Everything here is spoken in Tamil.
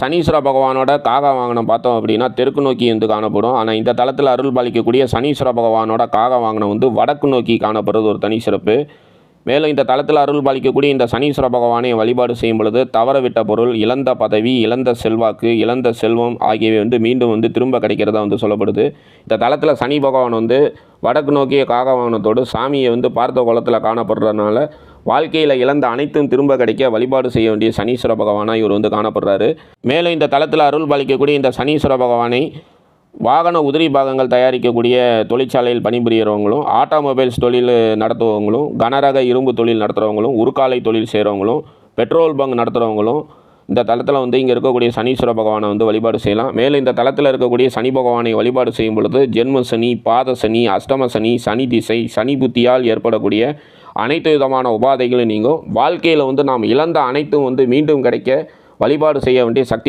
சனீஸ்வர பகவானோட காக வாகனம் பார்த்தோம் அப்படின்னா தெற்கு நோக்கி வந்து காணப்படும். ஆனால் இந்த தளத்தில் அருள் பாலிக்கக்கூடிய சனீஸ்வர பகவானோட காக வாகனம் வந்து வடக்கு நோக்கி காணப்படுறது ஒரு தனி சிறப்பு. மேலும் இந்த தளத்தில் அருள் பாலிக்கக்கூடிய இந்த சனீஸ்வர பகவானை வழிபாடு செய்யும் பொழுது தவறவிட்ட பொருள் இழந்த பதவி இழந்த செல்வாக்கு இழந்த செல்வம் ஆகியவை வந்து மீண்டும் வந்து திரும்ப கிடைக்கிறதா வந்து சொல்லப்படுது. இந்த தளத்தில் சனி பகவான் வந்து வடக்கு நோக்கிய காக வாகனத்தோடு சாமியை வந்து பார்த்த குளத்தில் காணப்படுறதுனால வாழ்க்கையில் இழந்த அனைத்தும் திரும்ப கிடைக்க வழிபாடு செய்ய வேண்டிய சனீஸ்வர பகவானாக இவர் வந்து காணப்படுறாரு. மேலும் இந்த தளத்தில் அருள் பாலிக்கக்கூடிய இந்த சனீஸ்வர பகவானை வாகன உதிரி பாகங்கள் தயாரிக்கக்கூடிய தொழிற்சாலையில் பணிபுரியறவங்களும் ஆட்டோமொபைல்ஸ் தொழில் நடத்துவவங்களும் கனரக இரும்பு தொழில் நடத்துகிறவங்களும் உருக்காலை தொழில் செய்கிறவங்களும் பெட்ரோல் பங்க் நடத்துகிறவங்களும் இந்த தளத்தில் வந்து இங்கே இருக்கக்கூடிய சனீஸ்வர பகவானை வந்து வழிபாடு செய்யலாம். மேலும் இந்த தளத்தில் இருக்கக்கூடிய சனி பகவானை வழிபாடு செய்யும் பொழுது ஜென்ம சனி பாத சனி அஷ்டம சனி சனி திசை சனி புத்தியால் ஏற்படக்கூடிய அனைத்து விதமான உபாதைகளும் நீங்கும். வாழ்க்கையில் வந்து நாம் இழந்த அனைத்தும் வந்து மீண்டும் கிடைக்க வழிபாடு செய்ய வேண்டிய சக்தி